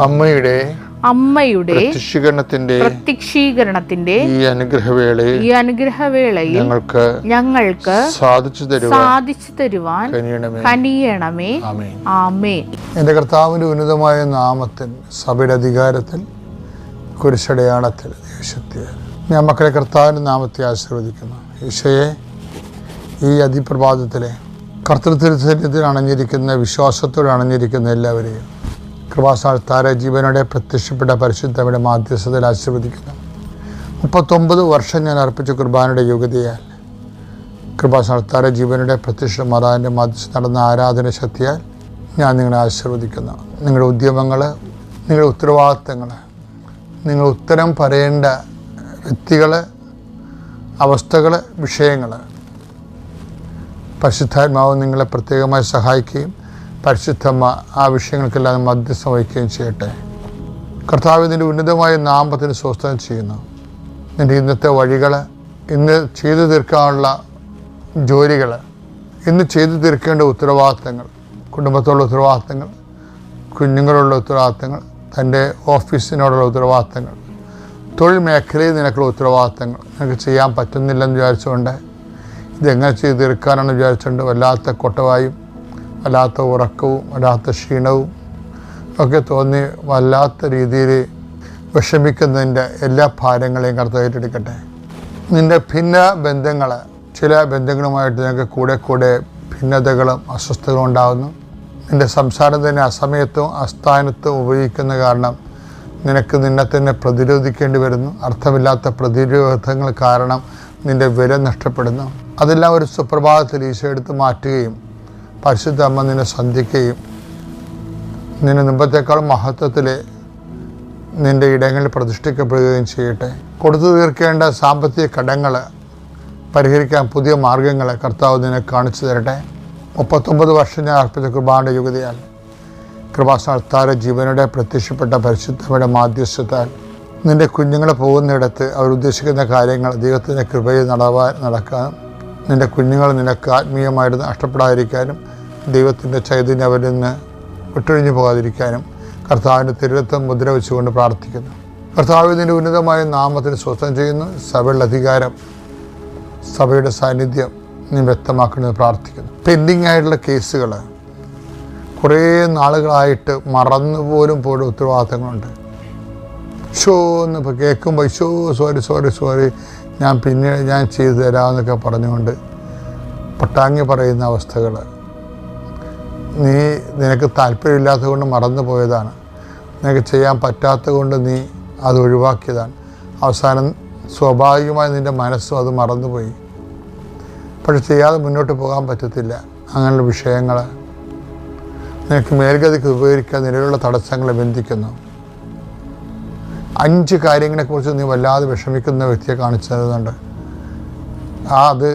അമ്മയുടെ അമ്മയുടെ പ്രത്യക്ഷീകരണത്തിന്റെ പ്രത്യക്ഷീകരണത്തിന്റെ ഈ അനുഗ്രഹവേള ഈ അനുഗ്രഹവേളയിൽ ഞങ്ങൾക്ക് ഞങ്ങൾക്ക് സാധിച്ചു തരുവാൻ സാധിച്ചു തരുവാൻ കനിയണമേ. ആമേ എന്റെ കർത്താവിന്റെ ഉന്നതമായ നാമത്തിൽ സഭയുടെ അധികാരത്തിൽ കുരിശടയാളത്തിൽ ദേശത്തെ ഞാൻ മക്കളെ കർത്താവിന്റെ നാമത്തെ ആശീർവദിക്കുന്നു. ഈശയെ ഈ അതിപ്രഭാതത്തിലെ കർത്തൃത്വത്തിൽ അണഞ്ഞിരിക്കുന്ന വിശ്വാസത്തോടെ അണഞ്ഞിരിക്കുന്ന എല്ലാവരെയും കൃപാസാൽത്താര ജീവനോടെ പ്രത്യക്ഷപ്പെട്ട പരിശുദ്ധയുടെ മാധ്യസ്ഥതയിൽ ആശീർവദിക്കുന്നു. മുപ്പത്തൊമ്പത് വർഷം ഞാൻ അർപ്പിച്ച കുർബാനയുടെ യോഗ്യതയാൽ കൃപാസ്ഥാനത്താരെ ജീവനോടെ പ്രത്യക്ഷ മാതാവിന്റെ മാധ്യസ്ഥ നടന്ന ആരാധന ശക്തിയാൽ ഞാൻ നിങ്ങളെ ആശീർവദിക്കുന്നു. നിങ്ങളുടെ ഉദ്യമങ്ങൾ നിങ്ങളുടെ ഉത്തരവാദിത്തങ്ങൾ നിങ്ങൾ ഉത്തരം പറയേണ്ട വ്യക്തികൾ അവസ്ഥകൾ വിഷയങ്ങൾ പരിശുദ്ധാത്മാവ് നിങ്ങളെ പ്രത്യേകമായി സഹായിക്കുകയും പരിശുദ്ധമ്മ ആ വിഷയങ്ങൾക്കെല്ലാം മധ്യസ്ഥം വഹിക്കുകയും ചെയ്യട്ടെ. കർത്താവ് ഇതിന്റെ ഉന്നതമായ നാമത്തിന് സ്വസ്ഥം ചെയ്യുന്നു. നിന്റെ ഇന്നത്തെ വഴികൾ ഇന്ന് ചെയ്തു തീർക്കാനുള്ള ജോലികൾ ഇന്ന് ചെയ്തു തീർക്കേണ്ട ഉത്തരവാദിത്തങ്ങൾ കുടുംബത്തോടുള്ള ഉത്തരവാദിത്തങ്ങൾ കുഞ്ഞുങ്ങളുള്ള ഉത്തരവാദിത്തങ്ങൾ തന്റെ ഓഫീസിനോടുള്ള ഉത്തരവാദിത്തങ്ങൾ തൊഴിൽ മേഖലയിൽ നിനക്കുള്ള ഉത്തരവാദിത്തങ്ങൾ. നിനക്ക് ചെയ്യാൻ പറ്റുന്നില്ലെന്ന് വിചാരിച്ചുകൊണ്ട് ഇതെങ്ങനെ ചെയ്തു തീർക്കാനാണെന്ന് വിചാരിച്ചുകൊണ്ട് വല്ലാത്ത കൊട്ടവായും വല്ലാത്ത ഉറക്കവും വല്ലാത്ത ക്ഷീണവും ഒക്കെ തോന്നി വല്ലാത്ത രീതിയിൽ വിഷമിക്കുന്നതിന്റെ എല്ലാ ഭാരങ്ങളെയും കർത്താവ് ഏറ്റെടുക്കട്ടെ. നിന്റെ ഭിന്ന ബന്ധങ്ങൾ ചില ബന്ധങ്ങളുമായിട്ട് നിനക്ക് കൂടെ കൂടെ ഭിന്നതകളും അസ്വസ്ഥതകളും ഉണ്ടാകുന്നു നിന്റെ സംസാരം തന്നെ അസമയത്തും അസ്ഥാനത്തും ഉപയോഗിക്കുന്ന കാരണം നിനക്ക് നിന്നെ തന്നെ പ്രതിരോധിക്കേണ്ടി വരുന്നു. അർത്ഥമില്ലാത്ത പ്രതിരോധങ്ങൾ കാരണം നിന്റെ വില നഷ്ടപ്പെടുന്നു. അതെല്ലാം ഒരു സുപ്രഭാതത്തിൽ ഈശോ എടുത്ത് മാറ്റുകയും പരിശുദ്ധ അമ്മ നിന്നെ സന്ധിക്കുകയും നിന്നെ മുമ്പത്തേക്കാളും മഹത്വത്തിൽ നിന്റെ ഇടങ്ങളിൽ പ്രതിഷ്ഠിക്കപ്പെടുകയും ചെയ്യട്ടെ. കൊടുത്തു തീർക്കേണ്ട സാമ്പത്തിക കടങ്ങൾ പരിഹരിക്കാൻ പുതിയ മാർഗങ്ങൾ കർത്താവ് നിന്നെ കാണിച്ചു തരട്ടെ. മുപ്പത്തൊമ്പത് വർഷം ഞാൻ അർപ്പിച്ച കൃപാന്റെ യുഗതിയാൽ കൃപാസ്ഥാന ജീവനോടെ പ്രത്യക്ഷപ്പെട്ട പരിശുദ്ധമായ മാധ്യസ്ഥത്താൽ നിന്റെ കുഞ്ഞുങ്ങളെ പോകുന്നിടത്ത് അവർ ഉദ്ദേശിക്കുന്ന കാര്യങ്ങൾ ദൈവത്തിന്റെ കൃപയിൽ നടവാൻ നടക്കാനും നിന്റെ കുഞ്ഞുങ്ങൾ നിനക്ക് ആത്മീയമായിട്ട് നഷ്ടപ്പെടാതിരിക്കാനും ദൈവത്തിന്റെ ചൈതന്യം അവരിൽ നിന്ന് വിട്ടൊഴിഞ്ഞു പോകാതിരിക്കാനും കർത്താവിന്റെ തിരുവത്വം മുദ്ര വെച്ചുകൊണ്ട് പ്രാർത്ഥിക്കുന്നു. കർത്താവ് ഇതിന്റെ ഉന്നതമായ നാമത്തിന് സ്വസ്ഥം ചെയ്യുന്നു. സഭയുടെ അധികാരം സഭയുടെ സാന്നിധ്യം നീ വ്യക്തമാക്കുന്നത് പ്രാർത്ഥിക്കുന്നു. പെൻഡിങ് ആയിട്ടുള്ള കേസുകൾ കുറേ നാളുകളായിട്ട് മറന്നുപോലും പോലും ഉത്തരവാദിത്തങ്ങളുണ്ട്. ഷോ എന്ന് കേൾക്കുമ്പോൾ ഷോ സോറി സോറി സോറി ഞാൻ പിന്നെ ഞാൻ ചെയ്തു തരാമെന്നൊക്കെ പറഞ്ഞുകൊണ്ട് പട്ടാങ്ങി പറയുന്ന അവസ്ഥകൾ. നീ നിനക്ക് താല്പര്യമില്ലാത്തത് കൊണ്ട് മറന്നു പോയതാണ്. നിനക്ക് ചെയ്യാൻ പറ്റാത്തത് കൊണ്ട് നീ അത് ഒഴിവാക്കിയതാണ്. അവസാനം സ്വാഭാവികമായി നിന്റെ മനസ്സും അത് മറന്നുപോയി. പക്ഷെ ചെയ്യാതെ മുന്നോട്ട് പോകാൻ പറ്റത്തില്ല. അങ്ങനെയുള്ള വിഷയങ്ങൾ നിനക്ക് മേൽഗതിക്ക് ഉപകരിക്കാൻ നിലവിലുള്ള തടസ്സങ്ങളെ ബന്ധിക്കുന്നു. അഞ്ച് കാര്യങ്ങളെക്കുറിച്ച് നീ വല്ലാതെ വിഷമിക്കുന്ന വ്യക്തിയെ കാണിച്ചു തരുന്നുണ്ട് ആ അത്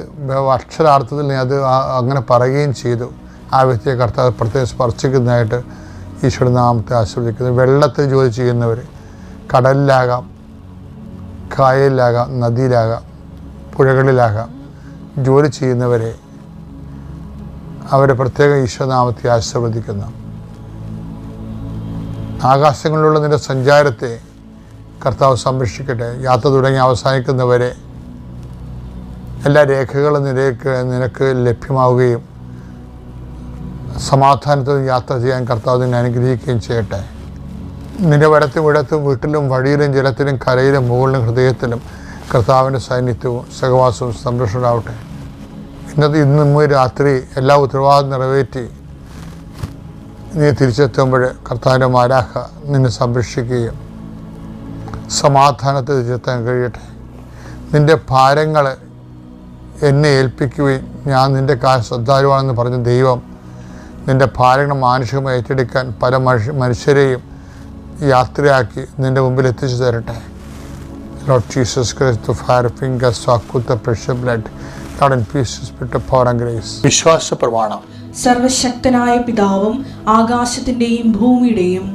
അക്ഷരാർത്ഥത്തിൽ നീ അത് അങ്ങനെ പറയുകയും ചെയ്തു. ആ വ്യക്തിയെ കർത്താവ് പ്രത്യേകം സ്പർശിക്കുന്നതായിട്ട് ഈശ്വര നാമത്തെ ആസ്വദിക്കുന്നു വെള്ളത്തിൽ ജോലി ചെയ്യുന്നവർ കടലിലാകാം കായലിലാകാം നദിയിലാകാം പുഴകളിലാകാം. ജോലി ചെയ്യുന്നവരെ അവരെ പ്രത്യേക ഈശ്വരനാമത്തെ ആശീർവദിക്കുന്നു. ആകാശങ്ങളിലുള്ള നിന്റെ സഞ്ചാരത്തെ കർത്താവ് സംരക്ഷിക്കട്ടെ. യാത്ര തുടങ്ങി അവസാനിക്കുന്നവരെ എല്ലാ രേഖകളും നിരക്ക് നിനക്ക് ലഭ്യമാവുകയും സമാധാനത്തിൽ യാത്ര ചെയ്യാൻ കർത്താവ് നിന്നെ അനുഗ്രഹിക്കുകയും ചെയ്യട്ടെ. നിന്റെ വരത്തും ഇടത്തും വീട്ടിലും വഴിയിലും ജലത്തിലും കരയിലും മുകളിലും ഹൃദയത്തിലും കർത്താവിന്റെ സാന്നിധ്യവും സഹവാസവും സംരക്ഷണമാവട്ടെ ഇന്നത്തെ ഇന്ന് രാത്രി എല്ലാ ഉത്തരവാദിത്വം നിറവേറ്റി നീ തിരിച്ചെത്തുമ്പോൾ കർത്താവിന്റെ മാരാഹ നിന്നെ സംരക്ഷിക്കുകയും സമാധാനത്തിൽ തിരുത്താൻ കഴിയട്ടെ. നിന്റെ ഭാരങ്ങൾ എന്നെ ഏൽപ്പിക്കുകയും ഞാൻ നിന്റെ കാ ശ്രദ്ധാലുവാണെന്ന് പറഞ്ഞ ദൈവം നിന്റെ ഭാരങ്ങൾ മാനുഷികമായി ഏറ്റെടുക്കാൻ പല മനുഷ്യ മനുഷ്യരെയും യാത്രയാക്കി നിന്റെ മുമ്പിൽ എത്തിച്ചു തരട്ടെ. ലോഡ് ജീസസ് ക്രിസ്തു ഫയർ ഫിംഗർ സ്വാക്കുത്ത പ്രഷർ ബ്ലഡ് പീസസ് വിട്ട് പവർ ആൻഡ് ഗ്രേസ് വിശ്വാസ പ്രമാണം സർവശക്തനായ പിതാവും ആകാശത്തിന്റെയും ഭൂമിയുടെയും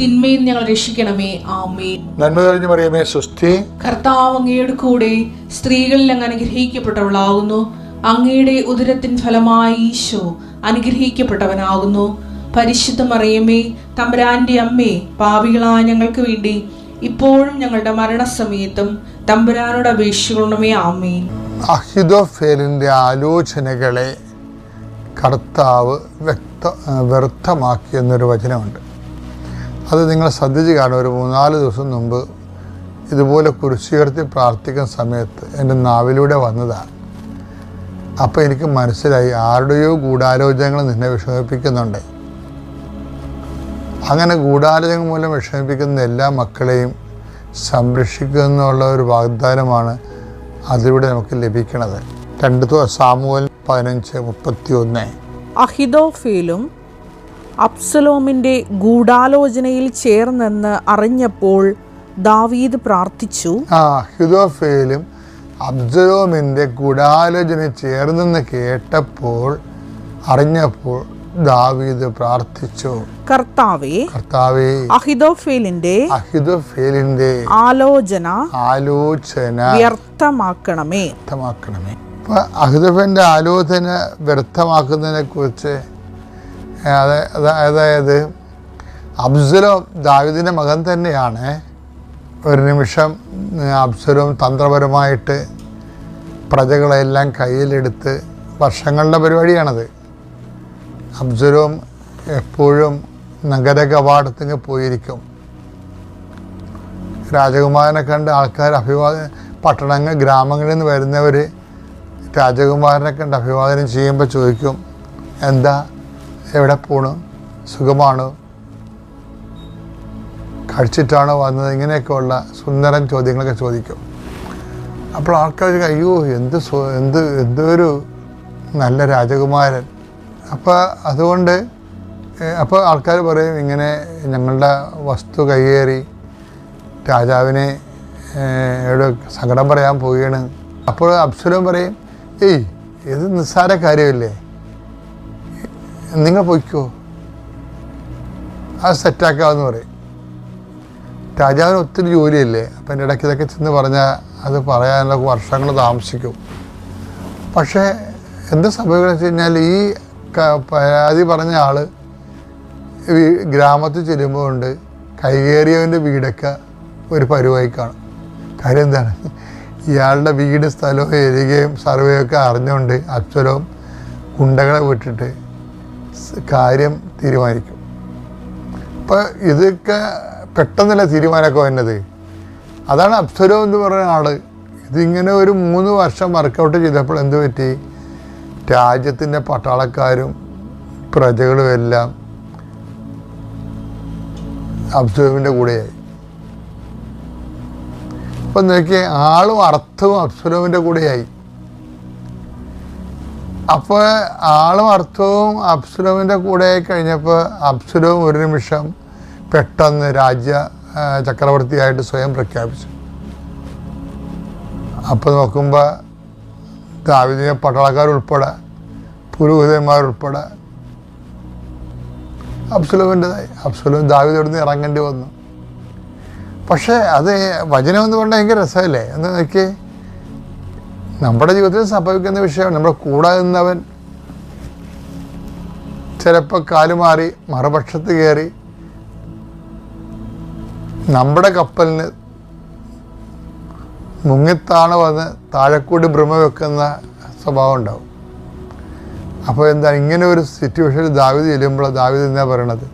തിന്മയിൽ ഞങ്ങൾ രക്ഷിക്കണമേ. ആമേ നന്മ തെളിഞ്ഞു പറയുമേ സുസ്ഥി കർത്താവ് അങ്ങയുടെ കൂടെ സ്ത്രീകളിൽ അങ്ങ് അനുഗ്രഹിക്കപ്പെട്ടവളാകുന്നു. അങ്ങയുടെ ഉദരത്തിൻ ഫലമായി ഈശോ അനുഗ്രഹിക്കപ്പെട്ടവനാകുന്നു. പരിശുദ്ധ മറിയമേ തമ്പുരാന്റെ അമ്മേ പാപികളായ ഞങ്ങൾക്ക് വേണ്ടി ഇപ്പോഴും ഞങ്ങളുടെ മരണസമയത്തും തമ്പുരാനോട് അപേക്ഷിക്കണമേ. ആമേൻ. അഹിതോഫേലിന്റെ ആലോചനകളെ കർത്താവ് വ്യക്ത വ്യർത്ഥമാക്കി എന്നൊരു വചനമുണ്ട്. അത് നിങ്ങൾ ശ്രദ്ധിച്ച് കാണും. ഒരു മൂന്നാൽ ദിവസം മുമ്പ് ഇതുപോലെ കുരിശുയർത്തി പ്രാർത്ഥിക്കുന്ന സമയത്ത് എന്റെ നാവിലൂടെ വന്നതാണ്. അപ്പോൾ എനിക്ക് മനസ്സിലായി ആരുടെയോ ഗൂഢാലോചനകൾ നിന്നെ വിഷമിപ്പിക്കുന്നുണ്ട്. അങ്ങനെ ഗൂഢാലോചന മൂലം വിഷമിപ്പിക്കുന്ന എല്ലാ മക്കളെയും സംരക്ഷിക്കുക എന്നുള്ള ഒരു വാഗ്ദാനമാണ് അതിലൂടെ നമുക്ക് ലഭിക്കുന്നത് രണ്ട് സാമൂഹൽ പതിനഞ്ച് മുപ്പത്തി ഒന്ന് അഹിതോഫേലും അബ്സലോമിന്റെ ഗൂഢാലോചനയിൽ ചേർന്നെന്ന് അറിഞ്ഞപ്പോൾ ദാവീദ് പ്രാർത്ഥിച്ചു. ആ ഹിതോഫേലും അബ്സലോമിന്റെ ഗൂഢാലോചന ചേർന്നെന്ന് കേട്ടപ്പോൾ അറിഞ്ഞപ്പോൾ ദാവീദ് പ്രാർത്ഥിച്ചു. കർത്താവേ കർത്താവേ അഹിതോഫേലിന്റെ അഹിതോഫേലിന്റെ ആലോചന ആലോചന വ്യർത്ഥമാക്കണമേ. വ്യർത്ഥമാക്കണമേ. അഹിതഫന്റെ ആലോചന വ്യർത്ഥമാക്കുന്നതിനെ കുറിച്ച് അതായത് അബ്സലോം ദാവിദിന്റെ മകൻ തന്നെയാണ് ഒരു നിമിഷം അബ്സലോം തന്ത്രപരമായിട്ട് പ്രജകളെല്ലാം കയ്യിലെടുത്ത് വർഷങ്ങളുടെ പരിപാടിയാണത്. അബ്സലോം എപ്പോഴും നഗര കവാടത്തിന് പോയിരിക്കും. രാജകുമാരനെ കണ്ട് ആൾക്കാർ അഭിവാദം പട്ടണങ്ങൾ ഗ്രാമങ്ങളിൽ നിന്ന് വരുന്നവർ രാജകുമാരനെ കണ്ട് അഭിവാദനം ചെയ്യുമ്പോൾ ചോദിക്കും എന്താ എവിടെ പോണു? സുഖമാണ്? കഴിച്ചിട്ടാണോ വന്നത്? ഇങ്ങനെയൊക്കെയുള്ള സുന്ദരൻ ചോദ്യങ്ങളൊക്കെ ചോദിക്കും. അപ്പോൾ ആൾക്കാർ അയ്യോ എന്ത് എന്ത് എന്തൊരു നല്ല രാജകുമാരൻ. അപ്പോൾ അതുകൊണ്ട് അപ്പോൾ ആൾക്കാർ പറയും ഇങ്ങനെ ഞങ്ങളുടെ വസ്തു കൈയേറി രാജാവിനെ സങ്കടം പറയാൻ പോവുകയാണ്. അപ്പോൾ അപ്സുരം പറയും ഏയ് ഇത് നിസ്സാര കാര്യമല്ലേ? നിങ്ങൾ പൊയ്ക്കോ. അത് സെറ്റാക്കാമെന്ന് പറയും. രാജാവിന് ഒത്തിരി ജോലിയല്ലേ? അപ്പം എന്റെ ഇടയ്ക്ക് ഇതൊക്കെ ചെന്ന് പറഞ്ഞാൽ അത് പറയാനുള്ള വർഷങ്ങൾ താമസിക്കും. പക്ഷേ എന്ത് സംഭവിക്കണം വെച്ച് കഴിഞ്ഞാൽ ഈ പരാതി പറഞ്ഞ ആൾ ഗ്രാമത്തിൽ ചെല്ലുമ്പോൾ ഉണ്ട്. കൈകേറിയവന്റെ വീടൊക്കെ ഒരു പരുവായി കാണും. കാര്യം എന്താണ്? ഇയാളുടെ വീട് സ്ഥലവും ഏരിയയും സർവേയൊക്കെ അറിഞ്ഞുകൊണ്ട് അച്ഛനും ഗുണ്ടകളെ വിട്ടിട്ട് കാര്യം തീരുമാനിക്കും. അപ്പോൾ ഇതൊക്കെ പെട്ടെന്നല്ല തീരുമാനമൊക്കെ വന്നത്? അതാണ് അപ്സരോ എന്ന് പറയുന്ന ആൾ. ഇതിങ്ങനെ ഒരു മൂന്ന് വർഷം വർക്കൗട്ട് ചെയ്തപ്പോൾ എന്ത് പറ്റി? രാജ്യത്തിന്റെ പട്ടാളക്കാരും പ്രജകളും എല്ലാം അബ്സുലമിന്റെ കൂടെയായി. അപ്പം നോക്കിയാൽ ആളും അർത്ഥവും അബ്സുലമിന്റെ കൂടെയായി. അപ്പോൾ ആളും അർത്ഥവും അബ്സുലമിന്റെ കൂടെ കഴിഞ്ഞപ്പോൾ അബ്സുലവും ഒരു നിമിഷം പെട്ടെന്ന് രാജ്യ ചക്രവർത്തിയായിട്ട് സ്വയം പ്രഖ്യാപിച്ചു. അപ്പോൾ നോക്കുമ്പോൾ ദാവിദിനെ പട്ടാളക്കാരുൾപ്പെടെ പുരോഹിതന്മാരുൾപ്പെടെ അബ്സുലമിന്റെതായി അബ്സുലം ദാവിദ് നിന്ന് ഇറങ്ങേണ്ടി വന്നു. പക്ഷേ അത് വചനം എന്ന് പറഞ്ഞാൽ ഭയങ്കര രസമല്ലേ? എന്ന് നോക്കി നമ്മുടെ ജീവിതത്തിൽ സംഭവിക്കുന്ന വിഷയം നമ്മുടെ കൂടെ നിന്നവൻ ചിലപ്പോൾ കാലുമാറി മറുപക്ഷത്ത് കയറി നമ്മുടെ കപ്പലിന് മുങ്ങിത്താണ് വന്ന് താഴെക്കൂടി ഭ്രമ വെക്കുന്ന സ്വഭാവം ഉണ്ടാവും. അപ്പോൾ എന്താ ഇങ്ങനെ ഒരു സിറ്റുവേഷനിൽ ദാവിത് ചെല്ലുമ്പോൾ ദാവിത് എന്നാ പറയണത്?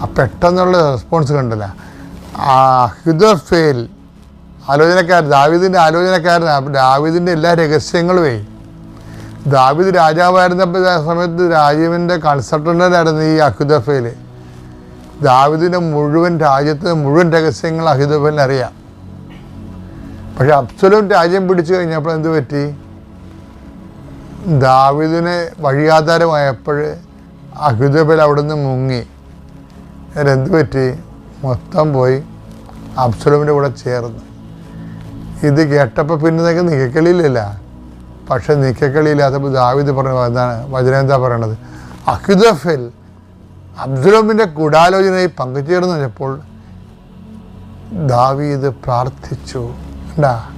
ആ പെട്ടെന്നുള്ള റെസ്പോൺസ് കണ്ടല്ല. ആ ഹ്യുദഫേൽ ആലോചനക്കാരൻ ദാവിദിന്റെ ആലോചനക്കാരൻ അപ്പം ദാവിദിന്റെ എല്ലാ രഹസ്യങ്ങളുമേ ദാവിദ് രാജാവായിരുന്നപ്പോൾ സമയത്ത് രാജീവിന്റെ കൺസൾട്ടന്റായിരുന്നു ഈ അഹുദഫയിൽ ദാവിദിന്റെ മുഴുവൻ രാജ്യത്തെ മുഴുവൻ രഹസ്യങ്ങൾ അഹിദഫേലിന് അറിയാം. പക്ഷെ അബ്സലും രാജ്യം പിടിച്ചു കഴിഞ്ഞപ്പോൾ എന്ത് പറ്റി? ദാവിദിന് വഴിയാധാരമായപ്പോൾ അഹിദബൽ നിന്ന് മുങ്ങി. എന്ത് പറ്റി? മൊത്തം പോയി അബ്സലോമിന്റെ കൂടെ ചേർന്ന്. ഇത് കേട്ടപ്പോൾ പിന്നെ നിങ്ങൾക്ക് നിക്കക്കളിയില്ല പക്ഷെ നിക്കക്കളിയില്ലാത്തപ്പോൾ ദാവിദ് പറഞ്ഞ എന്താണ് വചനം എന്താ പറയണത്? അഹിദഫിൽ അബ്ദുലോമിന്റെ ഗൂഢാലോചനയിൽ പങ്കുചേർന്ന് വെച്ചപ്പോൾ ദാവീദ് പ്രാർത്ഥിച്ചു. ഉണ്ടാ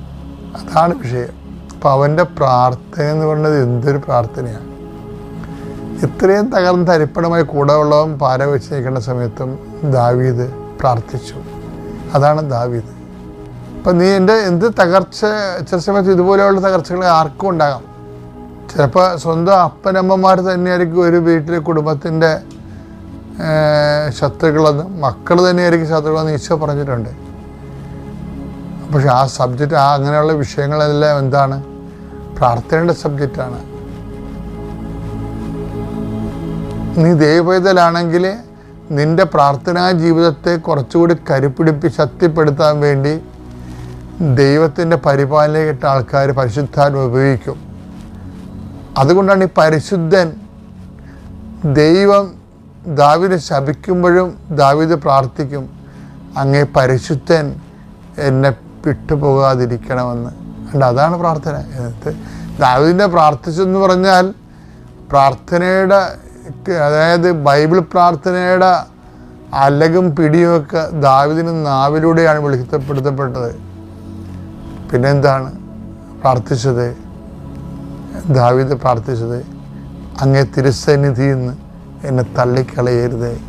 അതാണ് വിഷയം. അപ്പം അവന്റെ പ്രാർത്ഥന എന്ന് പറയുന്നത് എന്തൊരു പ്രാർത്ഥനയാണ് ഇത്രയും തകർന്ന് തരിപ്പണമായി കൂടെ ഉള്ളവൻ പാര വെച്ച് നിൽക്കേണ്ട സമയത്തും ദാവീദ് പ്രാർത്ഥിച്ചു. അതാണ് ദാവീദ്. അപ്പം നീ എന്റെ എന്ത് തകർച്ച ചില സമയത്ത് ഇതുപോലെയുള്ള തകർച്ചകൾ ആർക്കും ഉണ്ടാകാം. ചിലപ്പോൾ സ്വന്തം അപ്പനമ്മമാർ തന്നെയായിരിക്കും ഒരു വീട്ടിലെ കുടുംബത്തിന്റെ ശത്രുക്കളെന്ന്. മക്കൾ തന്നെയായിരിക്കും ശത്രുക്കളെന്ന് ഈശോ പറഞ്ഞിട്ടുണ്ട്. പക്ഷെ ആ സബ്ജക്റ്റ് ആ അങ്ങനെയുള്ള വിഷയങ്ങളെല്ലാം എന്താണ്? പ്രാർത്ഥനയുടെ സബ്ജക്റ്റാണ്. നീ ദൈവപൈതലാണെങ്കിൽ നിന്റെ പ്രാർത്ഥനാ ജീവിതത്തെ കുറച്ചുകൂടി കരുപ്പിടിപ്പി ശക്തിപ്പെടുത്താൻ വേണ്ടി ദൈവത്തിന്റെ പരിപാലനയിട്ട ആൾക്കാർ പരിശുദ്ധാത്മ ഉപയോഗിക്കും. അതുകൊണ്ടാണ് ഈ പരിശുദ്ധൻ ദൈവം ദാവിനെ ശപിക്കുമ്പോഴും ദാവിദ് പ്രാർത്ഥിക്കും അങ്ങേ പരിശുദ്ധൻ എന്നെ വിട്ടുപോകാതിരിക്കണമെന്ന്. അല്ല അതാണ് പ്രാർത്ഥന. എന്നിട്ട് ദാവിദിനെ പ്രാർത്ഥിച്ചെന്ന് പറഞ്ഞാൽ പ്രാർത്ഥനയുടെ അതായത് ബൈബിൾ പ്രാർത്ഥനയുടെ അലകും പിടിയുമൊക്കെ ദാവിദിന് നാവിലൂടെയാണ് വെളിപ്പെടുത്തപ്പെട്ടത് പിന്നെന്താണ് പ്രാർത്ഥിച്ചത്? ദാവിദ് പ്രാർത്ഥിച്ചത് അങ്ങേ തിരുസന്നിധിയിൽ നിന്ന് എന്നെ തള്ളിക്കളയരുത്.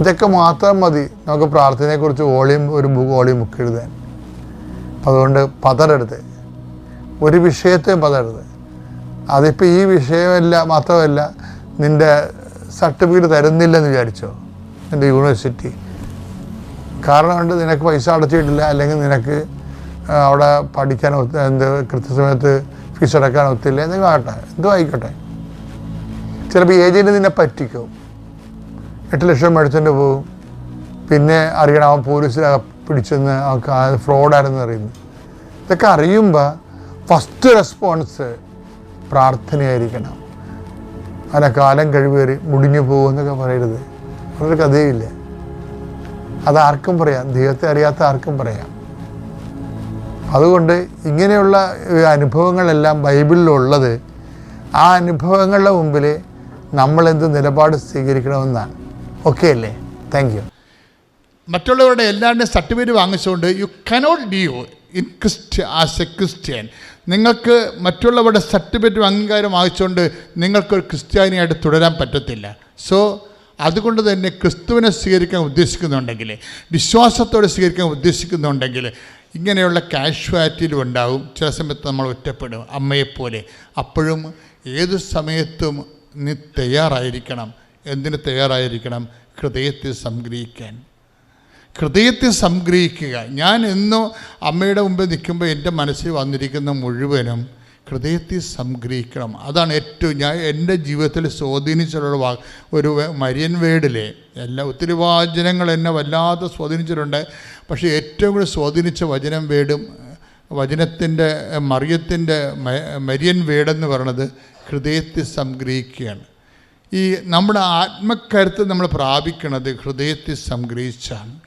ഇതൊക്കെ മാത്രം മതി. നമുക്ക് പ്രാർത്ഥനയെക്കുറിച്ച് വോളിയം ഒരു വോളിയം ബുക്ക് എഴുതാൻ. അതുകൊണ്ട് പതരരുത് ഒരു വിഷയത്തെ പതരരുത് അതിപ്പോൾ ഈ വിഷയമല്ല മാത്രമല്ല നിന്റെ സർട്ടിഫിക്കറ്റ് തരുന്നില്ലെന്ന് വിചാരിച്ചോ? നിന്റെ യൂണിവേഴ്സിറ്റി. കാരണം കൊണ്ട് നിനക്ക് പൈസ അടച്ചിട്ടില്ല അല്ലെങ്കിൽ നിനക്ക് അവിടെ പഠിക്കാൻ എന്ത് കൃത്യസമയത്ത് ഫീസ് അടക്കാൻ ഒത്തില്ല. എന്തെങ്കിലും ആകട്ടെ എന്തോ ആയിക്കോട്ടെ. ചിലപ്പോൾ ഏജന്റ് നിന്നെ പറ്റിക്കും. എട്ട് ലക്ഷം മേടിച്ചുകൊണ്ട് പോകും പിന്നെ അറിയണം അവൻ പോലീസിൽ പിടിച്ചെന്ന് അവർക്ക് ഫ്രോഡായിരുന്നു അറിയുന്നു. ഇതൊക്കെ അറിയുമ്പോൾ ഫസ്റ്റ് റെസ്പോൺസ് പ്രാർത്ഥനയായിരിക്കണം. അങ്ങനെ കാലം കഴിവേറി മുടിഞ്ഞു പോകുമെന്നൊക്കെ പറയരുത്. അതൊരു കഥയില്ല അതാർക്കും പറയാം. ദൈവത്തെ അറിയാത്ത ആർക്കും പറയാം. അതുകൊണ്ട് ഇങ്ങനെയുള്ള അനുഭവങ്ങളെല്ലാം ബൈബിളിലുള്ളത് ആ അനുഭവങ്ങളുടെ മുമ്പിൽ നമ്മളെന്ത് നിലപാട് സ്വീകരിക്കണമെന്നാണ്. ഓക്കെ അല്ലേ? താങ്ക് യു മറ്റുള്ളവരുടെ എല്ലാവരുടെയും സർട്ടിഫിക്കറ്റ് വാങ്ങിച്ചുകൊണ്ട് you cannot live in Christ as a Christian നിങ്ങൾക്ക് മറ്റുള്ളവരുടെ സർട്ടിഫിക്കറ്റ് അംഗീകാരം വാങ്ങിച്ചുകൊണ്ട് നിങ്ങൾക്കൊരു ക്രിസ്ത്യാനിയായിട്ട് തുടരാൻ പറ്റത്തില്ല. സോ അതുകൊണ്ട് തന്നെ ക്രിസ്തുവിനെ സ്വീകരിക്കാൻ ഉദ്ദേശിക്കുന്നുണ്ടെങ്കിൽ വിശ്വാസത്തോടെ സ്വീകരിക്കാൻ ഉദ്ദേശിക്കുന്നുണ്ടെങ്കിൽ ഇങ്ങനെയുള്ള കാഷ്വാലിറ്റിയിലും ഉണ്ടാവും. ചില സമയത്ത് നമ്മൾ ഒറ്റപ്പെടും. അമ്മയെപ്പോലെ. അപ്പോഴും ഏത് സമയത്തും നീ തയ്യാറായിരിക്കണം. എന്തിന് തയ്യാറായിരിക്കണം? ഹൃദയത്തെ സംഗ്രഹിക്കാൻ. ഹൃദയത്തെ സംഗ്രഹിക്കുക. ഞാൻ എന്നോ അമ്മയുടെ മുമ്പിൽ നിൽക്കുമ്പോൾ എന്റെ മനസ്സിൽ വന്നിരിക്കുന്ന മുഴുവനും ഹൃദയത്തെ സംഗ്രഹിക്കണം. അതാണ് ഏറ്റവും ഞാൻ എന്റെ ജീവിതത്തിൽ സ്വാധീനിച്ചിട്ടുള്ള വാ ഒരു മരിയൻ വേഡിലെ എല്ലാ ഒത്തിരി വാചനങ്ങൾ എന്നെ വല്ലാതെ സ്വാധീനിച്ചിട്ടുണ്ട്. പക്ഷേ ഏറ്റവും കൂടുതൽ സ്വാധീനിച്ച വചനം വേടും വചനത്തിന്റെ മറിയത്തിന്റെ മരിയൻ വേടെന്ന് പറയണത് ഹൃദയത്തിൽ സംഗ്രഹിക്കുകയാണ്. ഈ നമ്മുടെ ആത്മക്കരുത്ത് നമ്മൾ പ്രാപിക്കുന്നത് ഹൃദയത്തിൽ സംഗ്രഹിച്ചാണ്.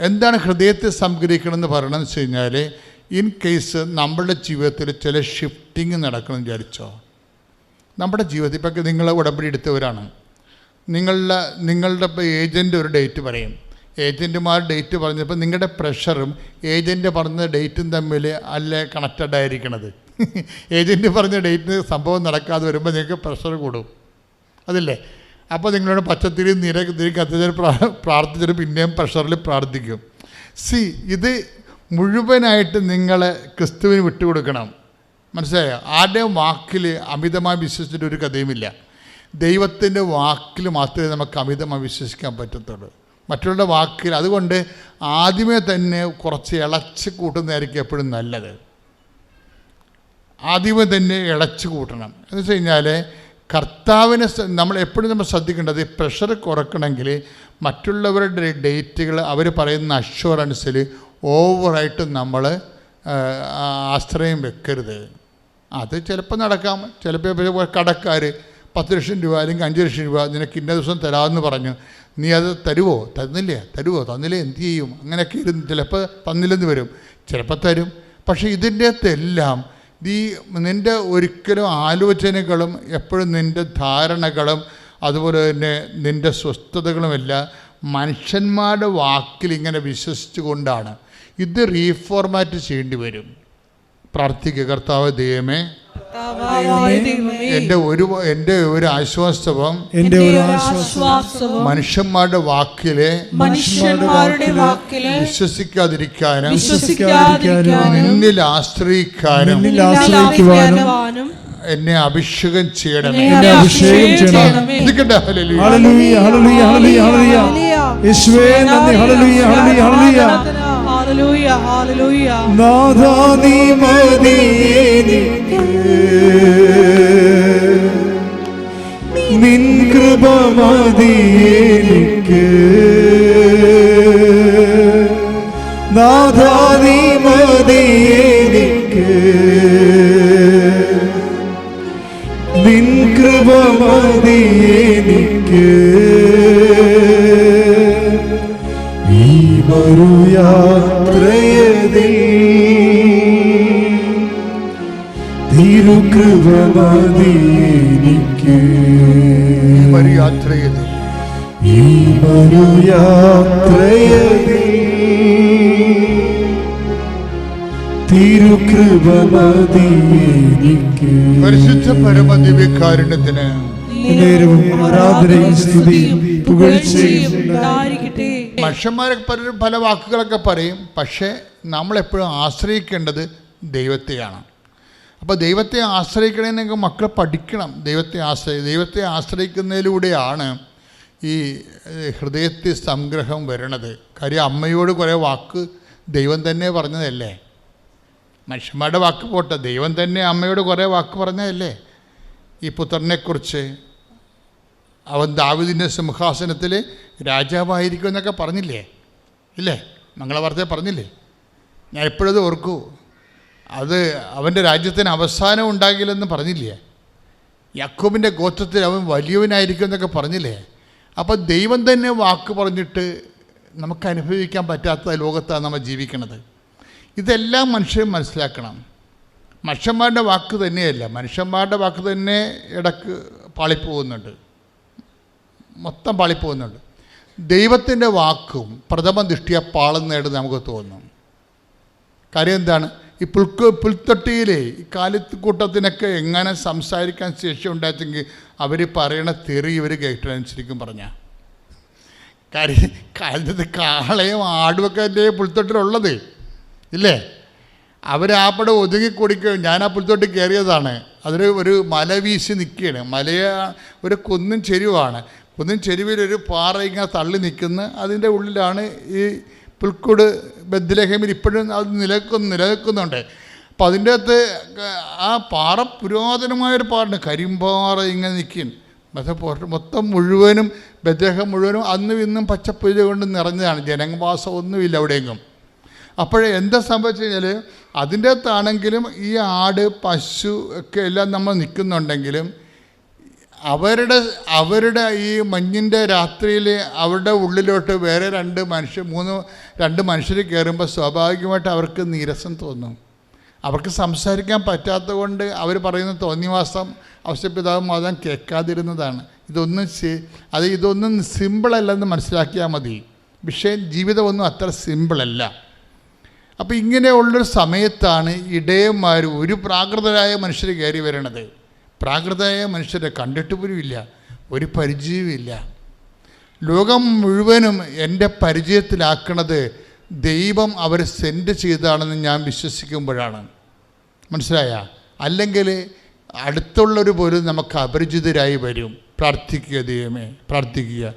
എന്താണ് ഹൃദയത്തിൽ സംഗ്രഹിക്കണമെന്ന് പറയണമെന്ന് വെച്ച് കഴിഞ്ഞാൽ ഇൻ കേസ് നമ്മുടെ ജീവിതത്തിൽ ചില ഷിഫ്റ്റിംഗ് നടക്കണം വിചാരിച്ചോ? നമ്മുടെ ജീവിതത്തിൽ ഇപ്പം നിങ്ങൾ ഉടമ്പടി എടുത്തവരാണ്. നിങ്ങളുടെ നിങ്ങളുടെ ഏജന്റ് ഒരു ഡേറ്റ് പറയും. ഏജന്റുമാർ ഡേറ്റ് പറഞ്ഞപ്പോൾ നിങ്ങളുടെ പ്രഷറും ഏജന്റ് പറഞ്ഞ ഡേറ്റും തമ്മിൽ അല്ലേ കണക്റ്റഡ് ആയിരിക്കണത്? ഏജന്റ് പറഞ്ഞ ഡേറ്റിന് സംഭവം നടക്കാതെ വരുമ്പോൾ നിങ്ങൾക്ക് പ്രഷർ കൂടും. അതില്ലേ? അപ്പോൾ നിങ്ങളോട് പച്ചത്തിരി നിര തിരി കത്തിച്ച് പ്രാർത്ഥിച്ചിട്ട് പിന്നെയും പ്രഷറിൽ പ്രാർത്ഥിക്കും. സി ഇത് മുഴുവനായിട്ട് നിങ്ങൾ ക്രിസ്തുവിന് വിട്ടുകൊടുക്കണം. മനസ്സിലായോ? ആരുടെയും വാക്കിൽ അമിതമായി വിശ്വസിച്ചിട്ട് ഒരു കഥയുമില്ല. ദൈവത്തിന്റെ വാക്കിൽ മാത്രമേ നമുക്ക് അമിതമായി വിശ്വസിക്കാൻ പറ്റത്തുള്ളൂ. മറ്റുള്ളവരുടെ വാക്കിൽ അതുകൊണ്ട് ആദ്യമേ തന്നെ കുറച്ച് ഇളച്ച് കൂട്ടുന്നതായിരിക്കും എപ്പോഴും നല്ലത്. ആദ്യമേ തന്നെ ഇളച്ച് കൂട്ടണം. എന്ന് വെച്ച് കഴിഞ്ഞാൽ കർത്താവിനെ നമ്മൾ എപ്പോഴും നമ്മൾ ശ്രദ്ധിക്കേണ്ടത് പ്രഷർ കുറക്കണമെങ്കിൽ മറ്റുള്ളവരുടെ ഡേറ്റുകൾ അവർ പറയുന്ന അഷ്വറൻസിൽ ഓവറായിട്ട് നമ്മൾ ആശ്രയം വെക്കരുത്. അത് ചിലപ്പോൾ നടക്കാം. ചിലപ്പോൾ കടക്കാർ പത്ത് ലക്ഷം രൂപ അല്ലെങ്കിൽ അഞ്ച് ലക്ഷം രൂപ നിനക്ക് ഇന്ന ദിവസം തരാമെന്ന് പറഞ്ഞു. നീ അത് തരുവോ? തന്നില്ലേ തരുവോ? തന്നില്ലേ? എന്ത് ചെയ്യും? അങ്ങനെയൊക്കെ ഇരുന്ന് ചിലപ്പോൾ തന്നില്ലെന്ന് വരും. ചിലപ്പോൾ തരും. പക്ഷേ ഇതിന്റെ അകത്തെല്ലാം നീ നിന്റെ ഒരിക്കലും ആലോചനകളും എപ്പോഴും നിന്റെ ധാരണകളും അതുപോലെ തന്നെ നിന്റെ സ്വസ്ഥതകളുമെല്ലാം മനുഷ്യന്മാരുടെ വാക്കിൽ ഇങ്ങനെ വിശ്വസിച്ചുകൊണ്ടാണ്. ഇത് റീഫോർമാറ്റ് ചെയ്യേണ്ടി വരും. പ്രാർത്ഥിക്കുക കർത്താവ് ദൈവമേ. എന്റെ എന്റെ ഒരു എന്റെ ഒരു ആശ്വാസവും എന്റെ ഒരു ആശ്വാസവും മനുഷ്യന്മാരുടെ വാക്കിലെ മനുഷ്യന്മാരുടെ വാക്കിലെ വിശ്വസിക്കാതിരിക്കാനും വിശ്വസിക്കാതിരിക്കാനും നിന്നിൽ ആശ്രയിക്കാനും നിന്നിൽ ആശ്രയിക്കുവാനും എന്നെ അഭിഷേകം ചെയ്യണമേ. എന്നെ അഭിഷേകം ചെയ്യണം. ചെയ്യണമേ. ഇരിക്കട്ടെ, ഹല്ലേലൂയ. Hallelujah hallelujah. ഹല്ലേലൂയ. യേശുവേ നന്ദി. ഹല്ലേലൂയ ഹല്ലേലൂയ ഹല്ലേലൂയ. നാഥാ നീ. നിൻ കൃപ മതി നാഥാ നീ മതി എനിക്ക്. നിൻ കൃപ മതി ഈ മറുയാത്രയതിൽ ഈ തിരുകൃപ മതി പരിശുദ്ധ പരമദിവ്യകാരുണ്യത്തിന് നേരവും ആരാധനയും സ്തുതിയും പുകഴ്ചയും ഉണ്ടായിരിക്കട്ടെ മനുഷ്യന്മാരൊക്കെ പലരും പല വാക്കുകളൊക്കെ പറയും പക്ഷേ നമ്മളെപ്പോഴും ആശ്രയിക്കേണ്ടത് ദൈവത്തെയാണ്. അപ്പോൾ ദൈവത്തെ ആശ്രയിക്കണമെന്നൊക്കെ മക്കൾ പഠിക്കണം. ദൈവത്തെ ആശ്രയി ദൈവത്തെ ആശ്രയിക്കുന്നതിലൂടെയാണ് ഈ ഹൃദയത്തിൽ സംഗ്രഹം വരണത്. കാര്യം അമ്മയോട് കുറേ വാക്ക് ദൈവം തന്നെ പറഞ്ഞതല്ലേ? മനുഷ്യന്മാരുടെ വാക്ക് പോട്ടെ ദൈവം തന്നെ അമ്മയോട് കുറേ വാക്ക് പറഞ്ഞതല്ലേ? ഈ പുത്രനെക്കുറിച്ച് അവൻ ദാവിദിന്റെ സിംഹാസനത്തിൽ രാജാവായിരിക്കും എന്നൊക്കെ പറഞ്ഞില്ലേ? ഇല്ലേ? മംഗളവാർത്തയെ പറഞ്ഞില്ലേ? ഞാൻ എപ്പോഴത് ഓർക്കൂ. അത് അവന്റെ രാജ്യത്തിന് അവസാനം ഉണ്ടാകില്ലെന്ന് പറഞ്ഞില്ലേ? യാക്കോബിന്റെ ഗോത്രത്തിൽ അവൻ വലിയവനായിരിക്കും എന്നൊക്കെ പറഞ്ഞില്ലേ? അപ്പോൾ ദൈവം തന്നെ വാക്ക് പറഞ്ഞിട്ട് നമുക്ക് അനുഭവിക്കാൻ പറ്റാത്ത ലോകത്താണ് നമ്മൾ ജീവിക്കുന്നത്. ഇതെല്ലാം മനുഷ്യൻ മനസ്സിലാക്കണം. മനുഷ്യന്മാരുടെ വാക്ക് തന്നെയല്ല. മനുഷ്യന്മാരുടെ വാക്ക് തന്നെ ഇടയ്ക്ക് പാളിപ്പോകുന്നുണ്ട്. മൊത്തം പാളിപ്പോകുന്നുണ്ട്. ദൈവത്തിന്റെ വാക്കും പ്രഥമ ദൃഷ്ടിയ പാളുന്നതായിട്ട് നമുക്ക് തോന്നും. കാര്യം എന്താണ്? ഈ പുൽക്ക് പുൽത്തൊട്ടിയിലെ ഈ കാലിക്കൂട്ടത്തിനൊക്കെ എങ്ങനെ സംസാരിക്കാൻ ശേഷി ഉണ്ടായിട്ടെങ്കിൽ അവർ പറയണ തെറി ഇവർ കേട്ടനുസരിക്കും പറഞ്ഞ. കാര്യം കാലത്ത് കാളയും ആടുമൊക്കെ അല്ലേ പുൽത്തൊട്ടിലുള്ളത്? ഇല്ലേ? അവരാപ്പടെ ഒതുങ്ങി കുടിക്കുകയും ഞാൻ ആ പുൽത്തൊട്ടി കയറിയതാണ്. അതിൽ ഒരു മല വീശി നിൽക്കുകയാണ്. മലയ ഒരു കുന്നും ചെരുവാണ് കുന്നും ചെരുവിലൊരു പാറ ഇങ്ങനെ തള്ളി നിൽക്കുന്ന അതിന്റെ ഉള്ളിലാണ് ഈ പുൽക്കൂട് ബദ്ലഹേമിൽ ഇപ്പോഴും അത് നിലനിൽക്കുന്നു നിലനിൽക്കുന്നുണ്ട്. അപ്പോൾ അതിന്റെ അകത്ത് ആ പാറ പുരാതനമായൊരു പാറുണ്ട് കരിമ്പാറ ഇങ്ങനെ പക്ഷേ പുറത്ത് മൊത്തം മുഴുവനും ബദ്ലഹം മുഴുവനും അന്നും ഇന്നും പച്ചപ്പുല്ല് കൊണ്ട് നിറഞ്ഞതാണ്. ജനവാസം ഒന്നുമില്ല അവിടെയെങ്കിലും അപ്പോഴേ എന്താ സംഭവിച്ചു കഴിഞ്ഞാൽ അതിന്റെ അകത്താണെങ്കിലും ഈ ആട് പശു ഒക്കെ എല്ലാം നമ്മൾ നിൽക്കുന്നുണ്ടെങ്കിലും അവരുടെ അവരുടെ ഈ മഞ്ഞിന്റെ രാത്രിയിൽ അവരുടെ ഉള്ളിലോട്ട് വേറെ രണ്ട് മനുഷ്യർ മൂന്ന് രണ്ട് മനുഷ്യർ കയറുമ്പോൾ സ്വാഭാവികമായിട്ട് അവർക്ക് നീരസം തോന്നും. അവർക്ക് സംസാരിക്കാൻ പറ്റാത്തത് കൊണ്ട് അവർ പറയുന്ന തോന്നിവാസം ഔഷപിതാവ് മാതാൻ കേൾക്കാതിരുന്നതാണ്. ഇതൊന്നും അത് ഇതൊന്നും സിമ്പിളല്ലെന്ന് മനസ്സിലാക്കിയാൽ മതി. വിഷയം ജീവിതമൊന്നും അത്ര സിമ്പിളല്ല അപ്പോൾ ഇങ്ങനെയുള്ളൊരു സമയത്താണ് ഇടയന്മാർ ഒരു പ്രാകൃതരായ മനുഷ്യർ കയറി വരണത്. പ്രാകൃതരായ മനുഷ്യരെ കണ്ടിട്ട് പോലുമില്ല ഒരു പരിചയവുമില്ല. ലോകം മുഴുവനും എന്റെ പരിചയത്തിലാക്കണത് ദൈവം അവർ സെൻഡ് ചെയ്താണെന്ന് ഞാൻ വിശ്വസിക്കുമ്പോഴാണ്. മനസ്സിലായ? അല്ലെങ്കിൽ അടുത്തുള്ളവർ പോലും നമുക്ക് അപരിചിതരായി വരും. പ്രാർത്ഥിക്കുക ദൈവമേ പ്രാർത്ഥിക്കുക.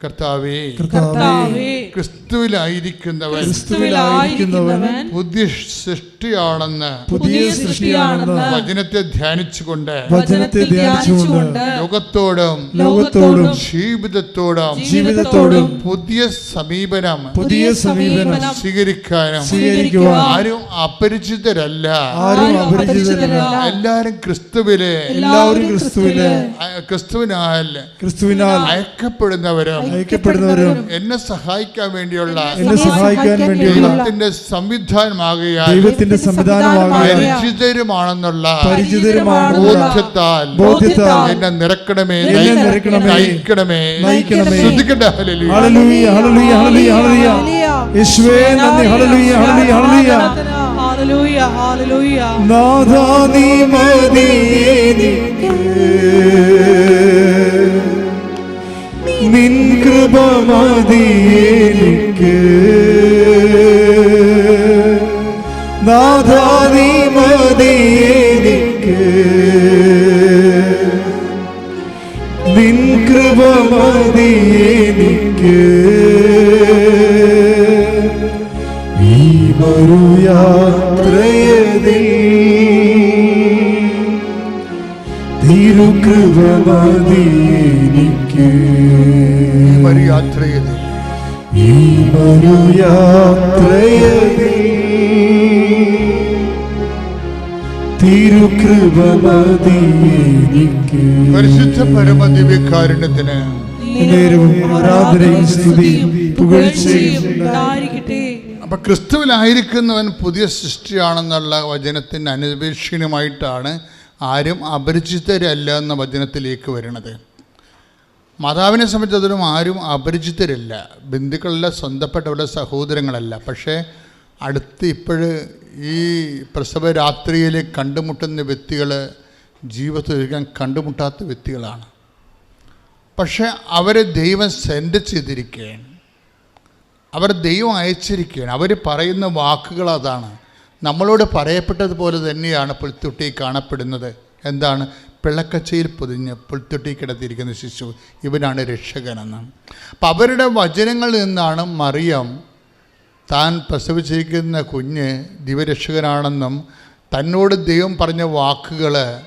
കർത്താവേ കർത്താവേ ക്രിസ്തുവിലായിരിക്കുന്നവൻ ക്രിസ്തുവിലായിരിക്കുന്നവൻ പുതിയ സൃഷ്ടിയാണെന്ന് പുതിയ സൃഷ്ടിയാണെന്ന് വചനത്തെ ധ്യാനിച്ചുകൊണ്ട് വചനത്തെ ധ്യാനിച്ചുകൊണ്ട് ലോകത്തോടും ലോകത്തോടും ജീവിതത്തോടും ജീവിതത്തോടും പുതിയ സമീപനം പുതിയ സമീപനം സ്വീകരിക്കാനും സ്വീകരിക്കുവാൻ ആരും അപരിചിതരല്ല. ആരും അപരിചിതരല്ല. എല്ലാവരും ക്രിസ്തുവിലെ എല്ലാവരും ക്രിസ്തുവിലെ ക്രിസ്തുവിനാൽ ക്രിസ്തുവിനാൽ അയക്കപ്പെടുന്നവരും അയക്കപ്പെടുന്നവരും എന്നെ സഹായിക്കാൻ വേണ്ടിയുള്ള എന്നെ സഹായിക്കാൻ വേണ്ടിയുള്ള ദൈവത്തിന്റെ സംവിധാനമാകയാൽ ദൈവത്തിന്റെ സംവിധാനമാകുക പരിചിതരുമാണെന്നുള്ള പരിചിതരുമാണെന്നുള്ള ബോധ്യത്താൽ ബോധ്യത്താൽ എന്നെ നിറക്കണമേ എന്നെ നിറക്കണമേ, നയിക്കണമേ. നയിക്കണമേ. ശ്രദ്ധിക്കട്ടെ hallelujah. Hallelujah hallelujah hallelujah hallelujah. യേശുവേ നന്ദി ഹല്ലേലൂയ ഹല്ലേലൂയ ഹല്ലേലൂയ. നാഥാ നീ മതി എനിക്ക് നിൻ കൃപ മതി എനിക്ക്. നാഥാ നീ മതി എനിക്ക്. നിൻ കൃപ മതി എനിക്ക് പരിശുദ്ധ പരമദിവ്യകാരുണ്യത്തിന് നേരവും ആരാധനയും സ്തുതിയും പുകഴ്ചയും ഉണ്ടായിരിക്കട്ടെ. അപ്പൊ ക്രിസ്തുവിലായിരിക്കുന്നവൻ പുതിയ സൃഷ്ടിയാണെന്നുള്ള വചനത്തിന് അനുപേക്ഷണമായിട്ടാണ് ആരും അപരിചിതരല്ല എന്ന വചനത്തിലേക്ക് വരുന്നത് മാതാവിനെ സംബന്ധിച്ചിടത്തോളം ആരും അപരിചിതരല്ല. ബന്ധുക്കളല്ല സ്വന്തപ്പെട്ടവരുടെ സഹോദരങ്ങളല്ല. പക്ഷേ അടുത്ത് ഇപ്പോഴ് ഈ പ്രസവ രാത്രിയിൽ കണ്ടുമുട്ടുന്ന വ്യക്തികൾ ജീവിതത്തിൽ ഒരിക്കലും കണ്ടുമുട്ടാത്ത വ്യക്തികളാണ്. പക്ഷേ അവരെ ദൈവം സെൻഡ് ചെയ്തിരിക്കുകയാണ്. അവർ ദൈവം അയച്ചിരിക്കുകയാണ്. അവർ പറയുന്ന വാക്കുകൾ അതാണ്. നമ്മളോട് പറയപ്പെട്ടതുപോലെ തന്നെയാണ് പുൽത്തുട്ടി കാണപ്പെടുന്നത്. എന്താണ്? പിള്ളക്കച്ചയിൽ പൊതിഞ്ഞ് പുൽത്തൊട്ടി കിടത്തിയിരിക്കുന്ന ശിശു ഇവനാണ് രക്ഷകനെന്ന്. അപ്പം അവരുടെ വചനങ്ങളിൽ നിന്നാണ് മറിയം താൻ പ്രസവിച്ചിരിക്കുന്ന കുഞ്ഞ് ദിവരക്ഷകനാണെന്നും തന്നോട് ദൈവം പറഞ്ഞ വാക്കുകൾ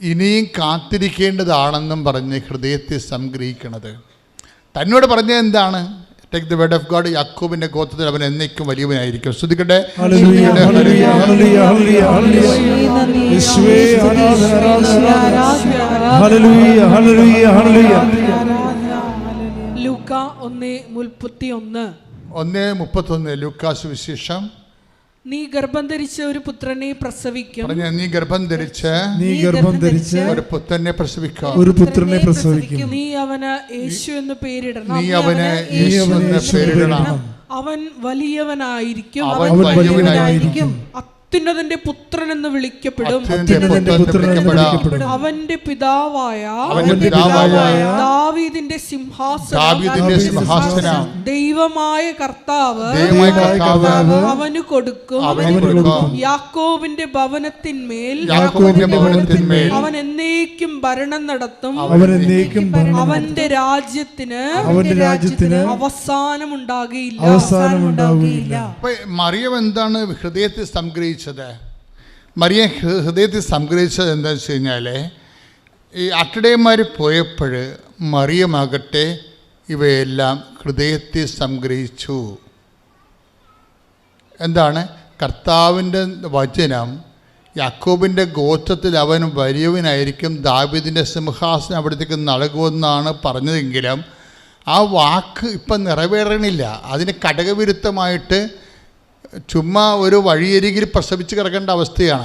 ഇനിയും കാത്തിരിക്കേണ്ടതാണെന്നും പറഞ്ഞ് ഹൃദയത്തെ സംഗ്രഹിക്കണത്. തന്നോട് പറഞ്ഞത് എന്താണ്? Take the word of God യാക്കോബിന്റെ ഗോത്രത്തിൽ അവൻ എന്നേക്കും വലിയവനായിരിക്കും. ശ്രദ്ധിക്കട്ടെ ഒന്ന് ഹല്ലേലൂയ ലൂക്ക ഒന്ന് മുപ്പത്തി ഒന്ന് ഒന്ന് ലൂക്കാസ് വിശേഷം നീ ഗർഭം ധരിച്ച ഒരു പുത്രനെ പ്രസവിക്കും. പറഞ്ഞ നീ ഗർഭം ധരിച്ച് നീ ഗർഭം ധരിച്ച് ഒരു പുത്രനെ പ്രസവിക്കും. ഒരു പുത്രനെ പ്രസവിക്കും. നീ അവന് യേശു എന്ന് പേരിടണം. നീ അവന് യേശു എന്ന് പേരിടണം. അവൻ വലിയവനായിരിക്കും. അവൻ അവൻ വലിയവനായിരിക്കും. അത്യുന്നതന്റെ പുത്രൻ എന്ന് വിളിക്കപ്പെടും. അവന്റെ പിതാവായ അവന്റെ പിതാവായ ദാവീദിന്റെ സിംഹാസനം. ദാവീദിന്റെ സിംഹാസനം. ദൈവമായ കർത്താവ് ദൈവമായ കർത്താവ് അവന് കൊടുക്കും. യാക്കോബിന്റെ ഭവനത്തിന്മേൽ അവൻ എന്നേക്കും ഭരണം നടത്തും. അവൻ എന്നേക്കും ഭരണം അവന്റെ രാജ്യത്തിന് അവന്റെ രാജ്യത്തിന് അവസാനം ഉണ്ടാകുകയില്ല അവസാനം മറിയം എന്താണ് ഹൃദയത്തിൽ സംഗ്രഹിച്ചത്? മറിയ ഹൃ- ഹൃദയത്തിൽ സംഗ്രഹിച്ചത് എന്താണെന്ന് വെച്ച് കഴിഞ്ഞാൽ ഈ അട്ടടയന്മാർ പോയപ്പോൾ മറിയമാകട്ടെ ഇവയെല്ലാം ഹൃദയത്തിൽ സംഗ്രഹിച്ചു. എന്താണ്? കർത്താവിന്റെ വചനം യാക്കോബിന്റെ ഗോത്രത്തിൽ അവൻ വലിയവനായിരിക്കും ദാബിദിന്റെ സിംഹാസനം അവിടത്തേക്ക് നൽകുമെന്നാണ് പറഞ്ഞതെങ്കിലും ആ വാക്ക് ഇപ്പം നിറവേറണില്ല. അതിന് കടകവിരുദ്ധമായിട്ട് ചുമ്മാ ഒരു വഴിയരികിൽ പ്രസവിച്ച് കിടക്കേണ്ട അവസ്ഥയാണ്.